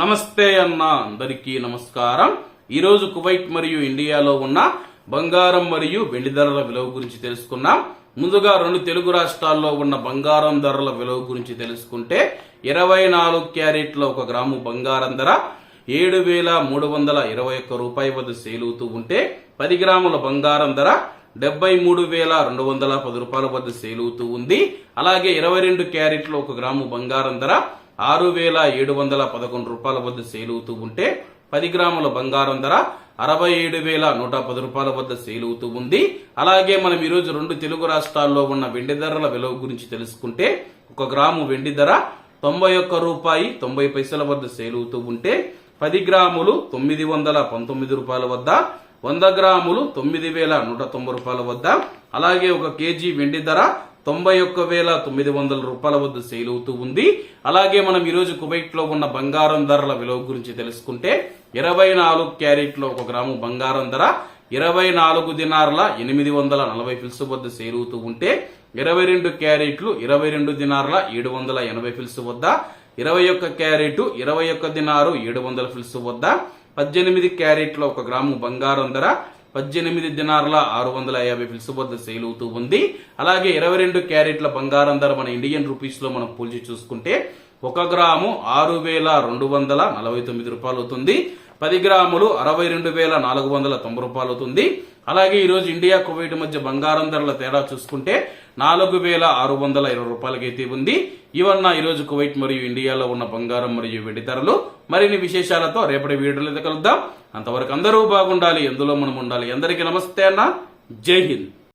నమస్తే అన్న అందరికీ నమస్కారం. ఈరోజు కువైట్ మరియు ఇండియాలో ఉన్న బంగారం మరియు వెండి ధరల విలువ గురించి తెలుసుకున్నాం ముందుగా రెండు తెలుగు రాష్ట్రాల్లో ఉన్న బంగారం ధరల విలువ గురించి తెలుసుకుంటే ఇరవై నాలుగు క్యారెట్ల ఒక గ్రాము బంగారం ధర ఏడు వేల మూడు వందల ఇరవై ఒక్క రూపాయి వద్ద సేలుతూ ఉంటే పది గ్రాముల బంగారం ధర డెబ్బై మూడు వేల రెండు వందల పది రూపాయల వద్ద సేలుతూ ఉంది. అలాగే ఇరవై రెండు క్యారెట్లు ఒక గ్రాము బంగారం ధర ఆరు వేల ఏడు వందల పదకొండు రూపాయల వద్ద సేలుతూ ఉంటే పది గ్రాముల బంగారం ధర అరవై ఏడు వేల నూట పది రూపాయల వద్ద సేలుతూ ఉంది. అలాగే మనం ఈరోజు రెండు తెలుగు రాష్ట్రాల్లో ఉన్న వెండి ధరల విలువ గురించి తెలుసుకుంటే ఒక గ్రాము వెండి ధర తొంభై ఒక్క రూపాయి తొంభై పైసల వద్ద సేలుతూ ఉంటే పది గ్రాములు తొమ్మిది వందల పంతొమ్మిది రూపాయల వద్ద వంద గ్రాములు తొమ్మిది వేల నూట తొంభై రూపాయల వద్ద. అలాగే ఒక కేజీ వెండి ధర తొంభై ఒక్క వేల తొమ్మిది వందల రూపాయల వద్ద సేల్ అవుతూ ఉంది. అలాగే మనం ఈరోజు కువైట్లో ఉన్న బంగారం ధరల విలువ గురించి తెలుసుకుంటే ఇరవై నాలుగు క్యారెట్లో ఒక గ్రాము బంగారం ధర ఇరవై నాలుగు దినార్ల ఎనిమిది వందల నలభై ఫిల్స్ వద్ద సేల్ అవుతూ ఉంటే ఇరవై రెండు క్యారెట్లు ఇరవై రెండు దినార్ల ఏడు వందల ఎనభై ఫిల్స్ వద్ద ఇరవై ఒక్క క్యారెట్ ఇరవై ఒక్క దినారు ఏడు వందల ఫిల్స్ వద్ద పద్దెనిమిది క్యారెట్ల ఒక గ్రాము బంగారం ధర పద్దెనిమిది దినార్ల ఆరు వందల యాభై ఫిల్స్ వద్ద సేల్ అవుతూ ఉంది. అలాగే ఇరవై రెండు క్యారెట్ల బంగారం ధర మన ఇండియన్ రూపీస్లో మనం పోల్చి చూసుకుంటే ఒక గ్రాము ఆరు వేల రెండు వందల నలభై తొమ్మిది రూపాయలు అవుతుంది. పది గ్రాములు అరవై రెండు వేల నాలుగు వందల తొంభై రూపాయలు అవుతుంది. అలాగే ఈరోజు ఇండియా కువైట్ మధ్య బంగారం ధరల తేడా చూసుకుంటే నాలుగు వేల ఆరు వందల ఇరవై రూపాయలకైతే ఉంది. ఇవన్న ఈరోజు కువైట్ మరియు ఇండియాలో ఉన్న బంగారం మరియు వెండి ధరలు. మరిన్ని విశేషాలతో రేపటి వీడియోలో కలుద్దాం. అంతవరకు అందరూ బాగుండాలి ఎందులో మనం ఉండాలి? అందరికీ నమస్తే అన్న. జై హింద్.